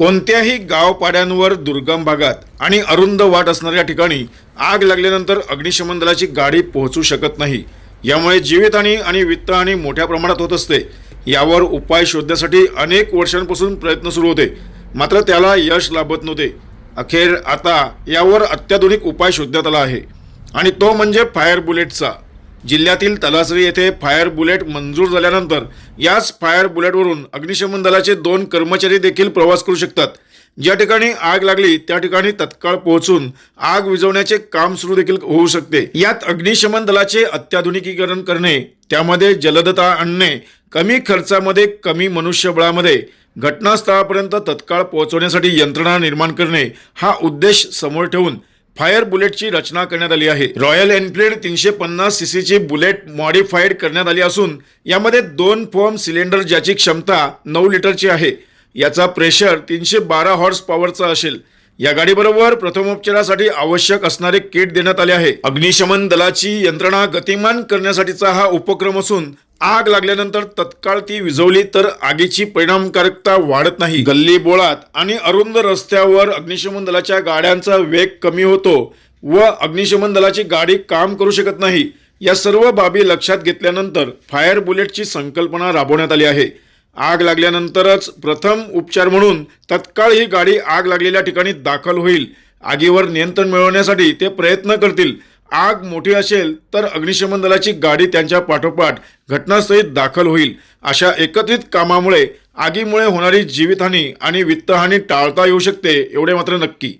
कोणत्याही गावपाड्यांवर दुर्गम भागात आणि अरुंद वाट असणाऱ्या ठिकाणी आग लागल्यानंतर अग्निशमन दलाची गाडी पोहोचू शकत नाही. यामुळे जीवितहानी आणि वित्तहानी मोठ्या प्रमाणात होत असते. यावर उपाय शोधण्यासाठी अनेक वर्षांपासून प्रयत्न सुरू होते. मात्र त्याला यश लाभत नव्हते. अखेर आता यावर अत्याधुनिक उपाय शोधण्यात आला आहे. आणि तो म्हणजे फायर बुलेटचा. जिल्ह्यातील तलासरी येथे फायर बुलेट मंजूर झाल्यानंतर याच फायर बुलेटवरून अग्निशमन दलाचे दोन कर्मचारी देखील प्रवास करू शकतात. ज्या ठिकाणी आग लागली त्या ठिकाणी तत्काळ पोहोचून आग विझवण्याचे काम सुरू देखील होऊ शकते. यात अग्निशमन दलाचे अत्याधुनिकीकरण करणे त्यामध्ये जलदता आणणे कमी खर्चामध्ये कमी मनुष्यबळामध्ये घटनास्थळापर्यंत तत्काळ पोहोचवण्यासाठी यंत्रणा निर्माण करणे हा उद्देश समोर ठेवून फायर बुलेटची रचना करण्यात आली आहे. रॉयल एनफिल्ड तीनशे पन्नास सीसीची बुलेट मॉडिफाईड करण्यात आली असून यामध्ये दोन फॉर्म सिलेंडर ज्याची क्षमता नऊ लिटरची आहे. याचा प्रेशर तीनशे बारा हॉर्स पॉवरचा असेल. या गाडीबरोबर प्रथमोपचारासाठी आवश्यक असणारे किट देण्यात आले आहे. अग्निशमन दलाची यंत्रणा गतिमान करण्यासाठीचा हा उपक्रम असून आग लागल्यानंतर तत्काळ ती विझवली तर आगीची परिणामकारकता वाढत नाही. गल्ली बोळात आणि अरुंद रस्त्यावर अग्निशमन दलाच्या गाड्यांचा वेग कमी होतो व अग्निशमन दलाची गाडी काम करू शकत नाही. या सर्व बाबी लक्षात घेतल्यानंतर फायर बुलेटची संकल्पना राबवण्यात आली आहे. आग लागल्यानंतरच प्रथम उपचार म्हणून तत्काळ ही गाडी आग लागलेल्या ठिकाणी दाखल होईल. आगीवर नियंत्रण मिळवण्यासाठी ते प्रयत्न करतील. आग मोठी असेल तर अग्निशमन दलाची गाडी त्यांच्या पाठोपाठ घटनास्थळी दाखल होईल. अशा एकत्रित कामामुळे आगीमुळे होणारी जीवितहानी आणि वित्तहानी टाळता येऊ शकते एवढे मात्र नक्की.